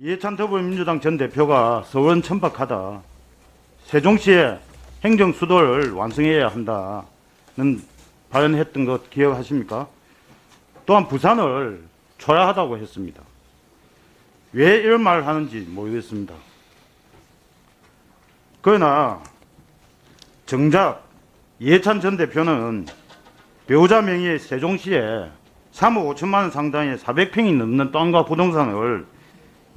이해찬 더불어민주당 전 대표가 서울은 천박하다. 세종시에 행정 수도를 완성해야 한다는 발언했던 것 기억하십니까? 또한 부산을 초야하다고 했습니다. 왜 이런 말을 하는지 모르겠습니다. 그러나 정작 이해찬 전 대표는 배우자 명의의 세종시에 3억 5천만 원 상당의 400평이 넘는 땅과 부동산을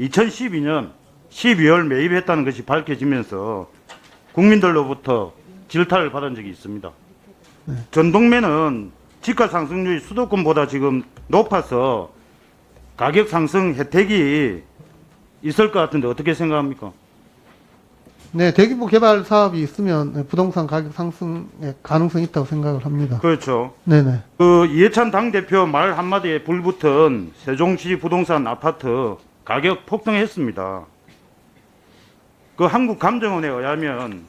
2012년 12월 매입했다는 것이 밝혀지면서 국민들로부터 질타를 받은 적이 있습니다. 전동매는 집가 상승률이 수도권보다 지금 높아서 가격 상승 혜택이 있을 것 같은데 어떻게 생각합니까? 네, 대규모 개발 사업이 있으면 네, 부동산 가격 상승의 가능성이 있다고 생각을 합니다. 그렇죠. 네네. 그 이해찬 당대표 말 한마디에 불붙은 세종시 부동산 아파트 가격 폭등했습니다. 그 한국감정원에 의하면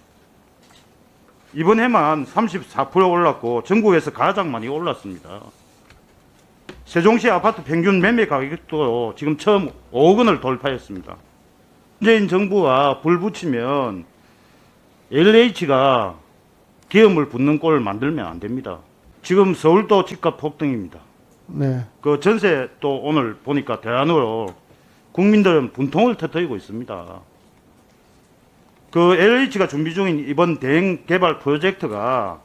이번 해만 34% 올랐고 전국에서 가장 많이 올랐습니다. 세종시 아파트 평균 매매 가격도 지금 처음 5억 원을 돌파했습니다. 문재인 정부가 불 붙이면 LH가 기업을 붙는 꼴을 만들면 안 됩니다. 지금 서울도 집값 폭등입니다. 네. 그 전세 또 오늘 보니까 대안으로 국민들은 분통을 터뜨리고 있습니다. 그 LH가 준비 중인 이번 대행 개발 프로젝트가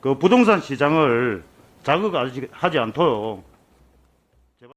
그 부동산 시장을 자극하지 않도록